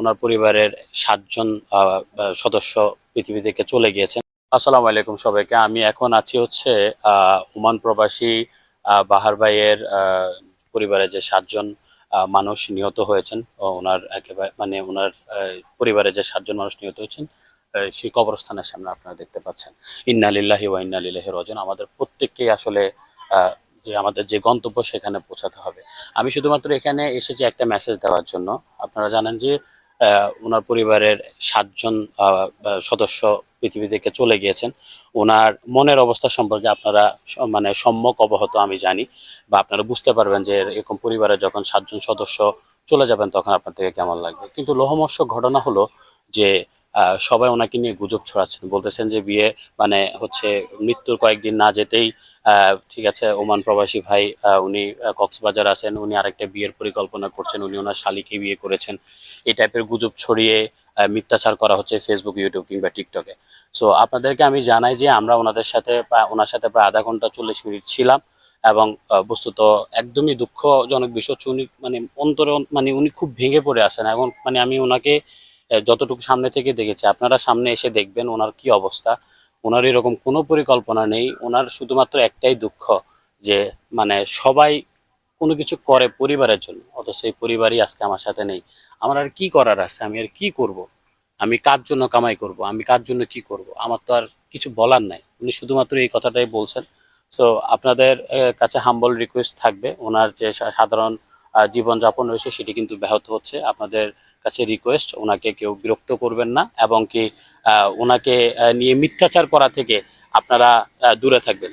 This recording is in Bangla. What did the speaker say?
ওনার পরিবারের সাতজন সদস্য পৃথিবী থেকে চলে গিয়েছেন। আসসালামু আলাইকুম সবাইকে। আমি এখন আছি হচ্ছে ওমান প্রবাসী বাহার ভাইয়ের আহ, পরিবারের যে সাতজন মানুষ নিহত হয়েছেন ওনার একেবারে মানে ওনার পরিবারে যে সাতজন মানুষ নিহত হয়েছেন সেই কবরস্থানের সামনে আপনারা দেখতে পাচ্ছেন। ইন্নালিল্লাহি ওয়া ইন্নালিল্লাহি রাজিউন। আমাদের প্রত্যেককেই আসলে যে আমাদের যে গন্তব্য সেখানে পৌঁছাতে হবে। আমি শুধুমাত্র এখানে এসেছি একটা মেসেজ দেওয়ার জন্য। আপনারা জানেন যে ওনার পরিবারের সাতজন সদস্য পৃথিবী থেকে চলে গিয়েছেন। ওনার মনের অবস্থা সম্পর্কে আপনারা মানে সম্যক অবহত আমি জানি বা আপনারা বুঝতে পারবেন যে এরকম পরিবারে যখন সাতজন সদস্য চলে যাবেন তখন আপনার থেকে কেমন লাগবে। কিন্তু লোহমস্য ঘটনা হলো যে সবাই ওনাকে নিয়ে গুজব ছড়াচ্ছেন। বলতেছেন যে বিয়ে মানে হচ্ছে মৃত্যুর কয়েকদিন না যেতেই ঠিক আছে, ওমান প্রবাসী ভাই উনি কক্সবাজার আছেন, উনি আরেকটা বিয়ের পরিকল্পনা করছেন, উনি ওনার শালিকে বিয়ে করেছেন। এই টাইপের গুজব ছড়িয়ে মিথ্যাচার করা হচ্ছে ফেসবুক ইউটিউব কিংবা টিকটকে সো আপনাদেরকে আমি জানাই যে আমরা ওনাদের সাথে ওনার সাথে প্রায় আধা ঘণ্টা চল্লিশ মিনিট ছিলাম এবং বস্তুত একদমই দুঃখজনক বিষয় হচ্ছে উনি মানে অন্তরে মানে উনি খুব ভেঙে পড়ে আসেন এখন মানে আমি ওনাকে যতটুকু সামনে থেকে দেখেছি, আপনারা সামনে এসে দেখবেন ওনার কি অবস্থা। ওনার এরকম কোনো পরিকল্পনা নেই। ওনার শুধুমাত্র একটাই দুঃখ যে মানে সবাই কোনো কিছু করে পরিবারের জন্য, অথচ সেই পরিবারই আজকে আমার সাথে নেই। আমার আর কি করার আছে? আমি আর কি করব? আমি কার জন্য কামাই করব? আমি কার জন্য কি করব? আমার তো আর কিছু বলার নাই। উনি শুধুমাত্র এই কথাটাই বলছেন। সো আপনাদের কাছে হাম্বল রিকোয়েস্ট থাকবে। ওনার যে সাধারণ জীবনযাপন রয়েছে, সেটি কিন্তু ব্যাহত হচ্ছে। আপনাদের কাছে রিকোয়েস্ট ওনাকে কেউ বিরক্ত করবেন না এবং কি ওনাকে নিয়ে মিথ্যাচার করা থেকে আপনারা দূরে থাকবেন।